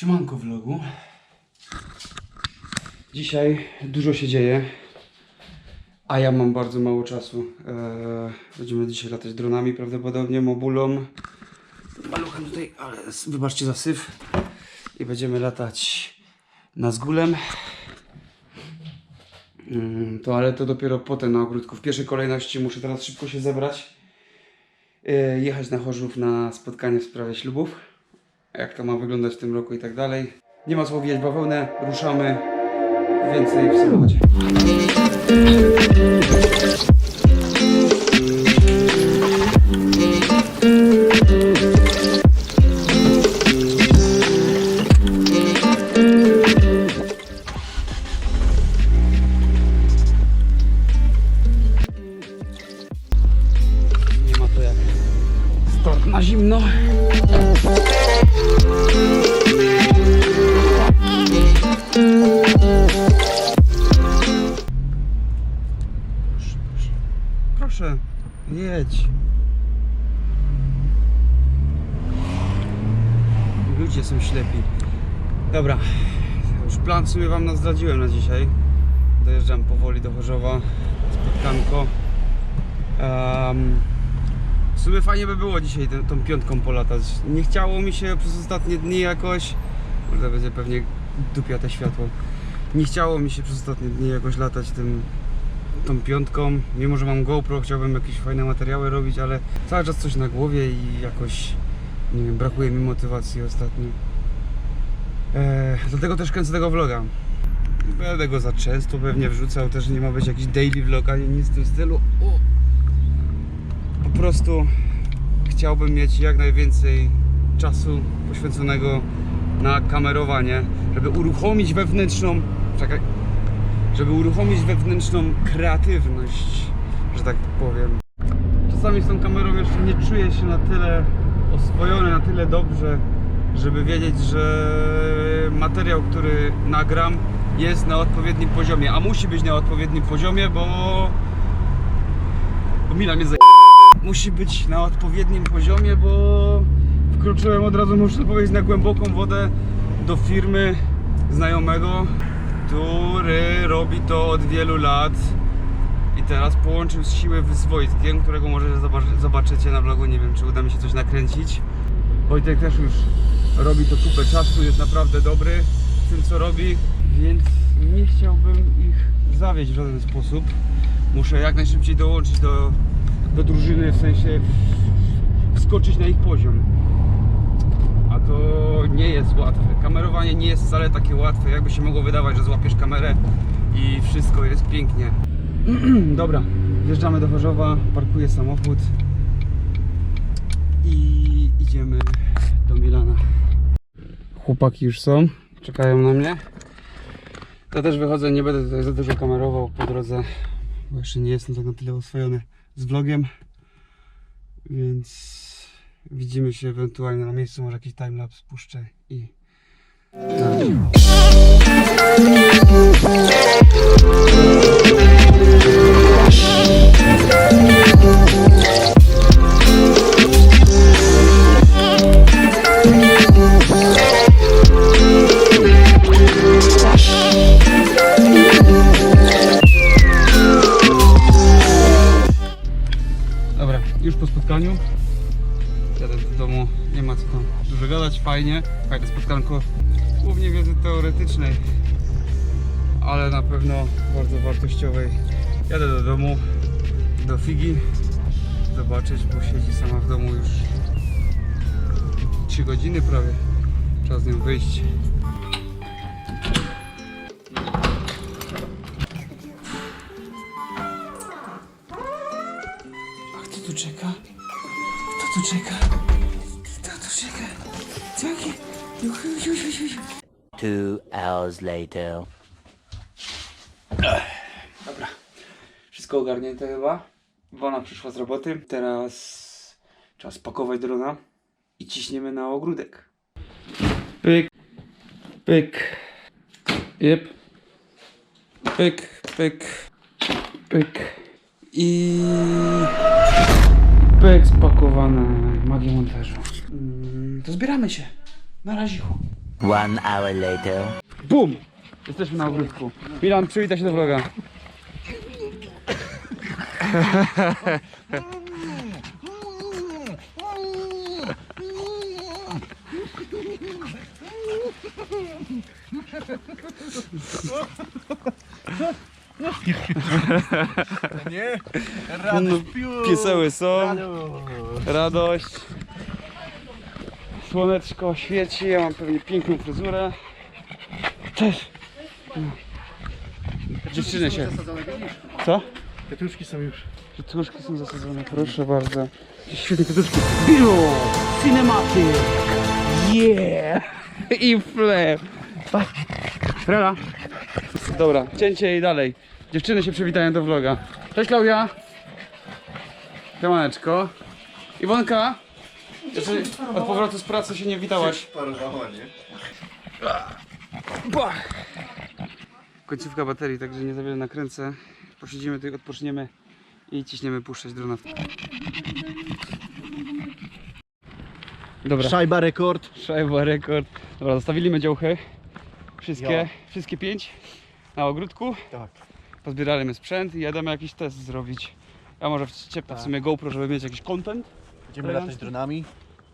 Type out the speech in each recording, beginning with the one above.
Siemanko vlogu. Dzisiaj dużo się dzieje, a ja mam bardzo mało czasu. Eee, będziemy dzisiaj latać dronami prawdopodobnie, mobulą, maluchem tutaj, ale wybaczcie za syf. I będziemy latać na zgulem. Mm, To ale to dopiero potem na ogródku. W pierwszej kolejności muszę teraz szybko się zebrać. e, Jechać na Chorzów na spotkanie w sprawie ślubów. Jak to ma wyglądać w tym roku i tak dalej. Nie ma co wijać bawełnę, ruszamy. Więcej w samochodzie. Proszę, jedź. Ludzie są ślepi. Dobra, już plan sobie wam na- zdradziłem na dzisiaj. Dojeżdżam powoli do Chorzowa. Spotkanko. Em, w sumie fajnie by było dzisiaj tę- tą piątką polatać. Nie chciało mi się przez ostatnie dni jakoś. Może będzie pewnie dupia te światło. Nie chciało mi się przez ostatnie dni jakoś latać tym, tą piątką. Mimo, że mam GoPro, chciałbym jakieś fajne materiały robić, ale cały czas coś na głowie i jakoś nie wiem, brakuje mi motywacji ostatnio. Eee, dlatego też kręcę tego vloga. Będę go za często pewnie wrzucał, też nie ma być jakiś daily vlog ani nic w tym stylu. O! Po prostu chciałbym mieć jak najwięcej czasu poświęconego na kamerowanie, żeby uruchomić wewnętrzną, czekaj, żeby uruchomić wewnętrzną kreatywność, że tak powiem. Czasami z tą kamerą jeszcze nie czuję się na tyle oswojony, na tyle dobrze, żeby wiedzieć, że materiał, który nagram jest na odpowiednim poziomie, a musi być na odpowiednim poziomie, bo, bo Mila mnie zaj... musi być na odpowiednim poziomie, bo wkroczyłem od razu, muszę powiedzieć, na głęboką wodę do firmy znajomego, który robi to od wielu lat i teraz połączył siły z Wojtkiem, którego może zobaczy- zobaczycie na vlogu, nie wiem czy uda mi się coś nakręcić. Wojtek też już robi to kupę czasu, jest naprawdę dobry w tym co robi, więc nie chciałbym ich zawieść w żaden sposób. Muszę jak najszybciej dołączyć do, do drużyny, w sensie wskoczyć na ich poziom. To nie jest łatwe. Kamerowanie nie jest wcale takie łatwe, jakby się mogło wydawać, że złapiesz kamerę i wszystko jest pięknie. Dobra, wjeżdżamy do Chorzowa, parkuję samochód i idziemy do Milana. Chłopaki już są, czekają na mnie. Ja też wychodzę, nie będę tutaj za dużo kamerował po drodze, bo jeszcze nie jestem tak na tyle oswojony z vlogiem, więc widzimy się ewentualnie na miejscu, może jakiś timelapse puszczę i... Dobra, fajnie. Fajne spotkanko, głównie wiedzy teoretycznej, ale na pewno bardzo wartościowej. Jadę do domu, do Figi, zobaczyć, bo siedzi sama w domu już 3 godziny prawie. Czas z nią wyjść. A kto tu czeka? Kto tu czeka? Kto tu czeka? Taki. Ju, ju, ju, ju, ju. Two hours later. Dobra. Wszystko ogarnięte chyba. Wona przyszła z roboty. Teraz czas pakować drona i ciśniemy na ogródek. Pyk. Pyk. Jep. Pyk, pyk. Pyk. I... Pyk spakowane. Magię montażu. To zbieramy się. Na razie. One hour later. Bum! Jesteśmy na ogródku. Milan, przywitaj się do vloga. Nie? No, Radość piu. Pieseły są, Radość. Słoneczko świeci, ja mam pewnie piękną fryzurę. Też. Dziewczyny się. Co? Kwiatuszki są już. Kwiatuszki są zasadzone, proszę bardzo. Świetne kwiatuszki. Bio! Cinematic! Yeah! I flep! Frela! Dobra, cięcie i dalej. Dziewczyny się przywitają do vloga. Cześć Klaudia! Siemaneczko. Iwonka! Jeszcze od powrotu z pracy się nie witałaś. Parowało, nie? Końcówka baterii, także nie za wiele nakręcę. Posiedzimy tutaj, odpoczniemy i ciśniemy puszczać drona. Dobra, Szajba rekord. szajba, rekord. Dobra, zostawiliśmy działchy. Wszystkie, wszystkie pięć na ogródku. Tak. Pozbieraliśmy sprzęt i jademy jakiś test zrobić. Ja może wciepnę w Tak. sumie GoPro, żeby mieć jakiś content. Będziemy latać dronami.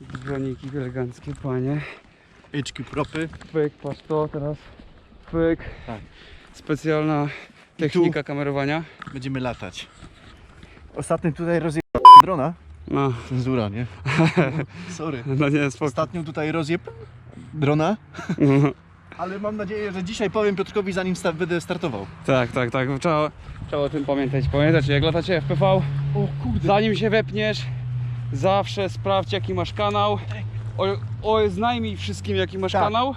Droniki eleganckie, panie. HQ propy. Pyk, patrz to teraz. Pyk. Tak. Specjalna technika kamerowania. Będziemy latać. Ostatnio tutaj rozje... drona. No, Cenzura, nie? Sorry. no nie, spoko. Ostatnio tutaj rozje... drona. Ale mam nadzieję, że dzisiaj powiem Piotrkowi zanim sta- będę startował. Tak, tak, tak. Trzeba, trzeba o tym pamiętać. Pamiętacie, jak latacie FPV, O kurde. zanim się wepniesz, zawsze sprawdź jaki masz kanał. O, oznajmij wszystkim jaki masz Tak. kanał.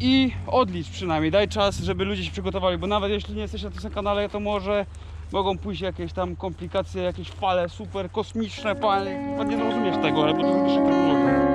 I odlicz przynajmniej, daj czas, żeby ludzie się przygotowali, bo nawet jeśli nie jesteś na tym kanale, to może mogą pójść jakieś tam komplikacje, jakieś fale super kosmiczne, panie, nie rozumiesz tego, ale potem zrobisz tak vloga.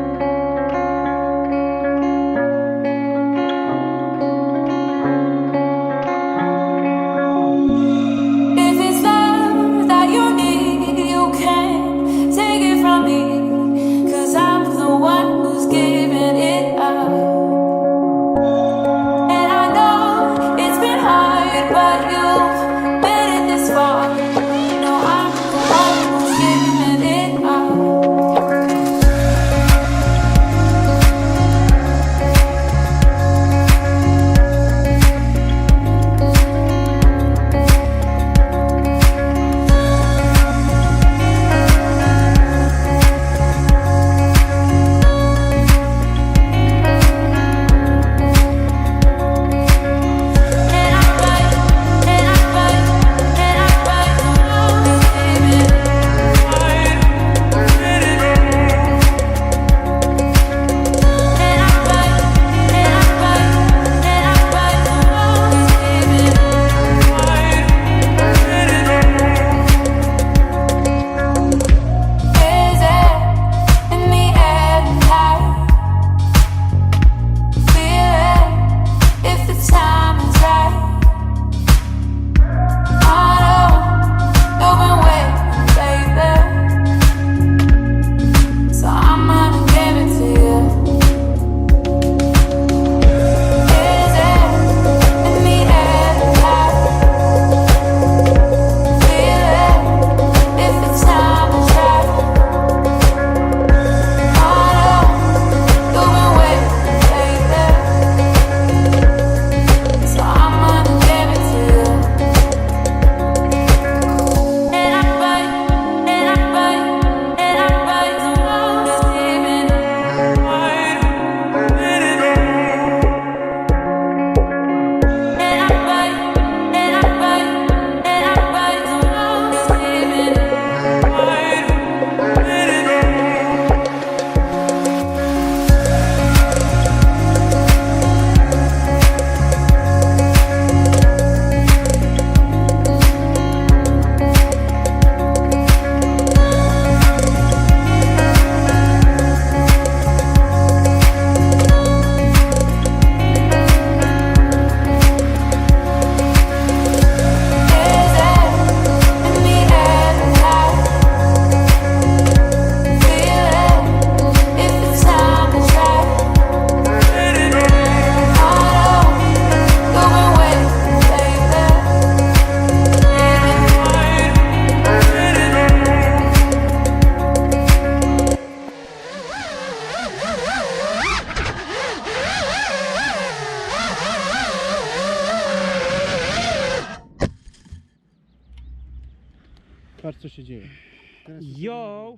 Yo!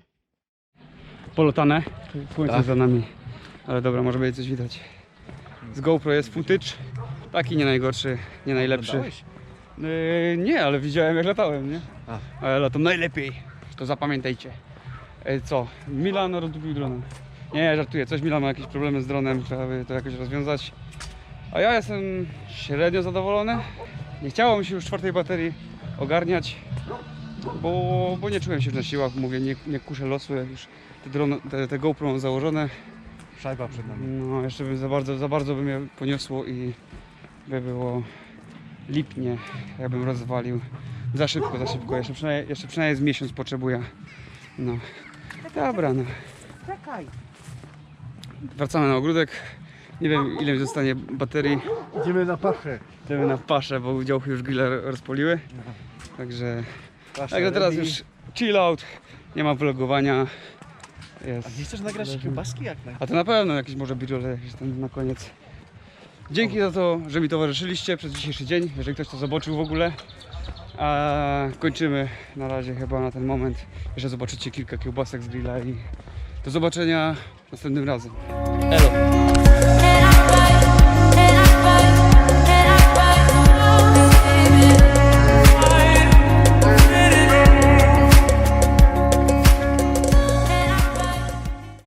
Polotane. Słońce Tak. za nami. Ale dobra, może będzie coś widać. Z GoPro jest footage. Taki nie najgorszy, nie najlepszy. Yy, nie, ale widziałem jak latałem, nie? A. Ale latam najlepiej. To zapamiętajcie. Yy, co? Milan rozdupił dronem. Nie, żartuję. Coś Milan ma jakieś problemy z dronem, trzeba by to jakoś rozwiązać. A ja jestem średnio zadowolony. Nie chciało mi się już czwartej baterii ogarniać, bo, bo nie czułem się na siłach. Mówię, nie, nie kuszę losu, jak już te, dron, te, te GoPro mam założone. Szajba przed nami. No, jeszcze by za bardzo, za bardzo by mnie poniosło i by było lipnie, jakbym rozwalił. Za szybko, za szybko. Jeszcze przynajmniej, jeszcze przynajmniej z miesiąc potrzebuję. No. Dobra, no. Wracamy na ogródek. Nie wiem ile mi zostanie baterii. Idziemy na paszę. Idziemy na paszę, bo działki już grille rozpoliły. Także, także teraz już chill out. Nie ma vlogowania. A Jest. nie chcesz nagrać kiełbaski jak na... A to na pewno jakiś może być jakiś tam na koniec. Dzięki za to, że mi towarzyszyliście przez dzisiejszy dzień, jeżeli ktoś to zobaczył w ogóle. A kończymy na razie chyba na ten moment. Jeszcze zobaczycie kilka kiełbasek z grilla i do zobaczenia następnym razem. Elo!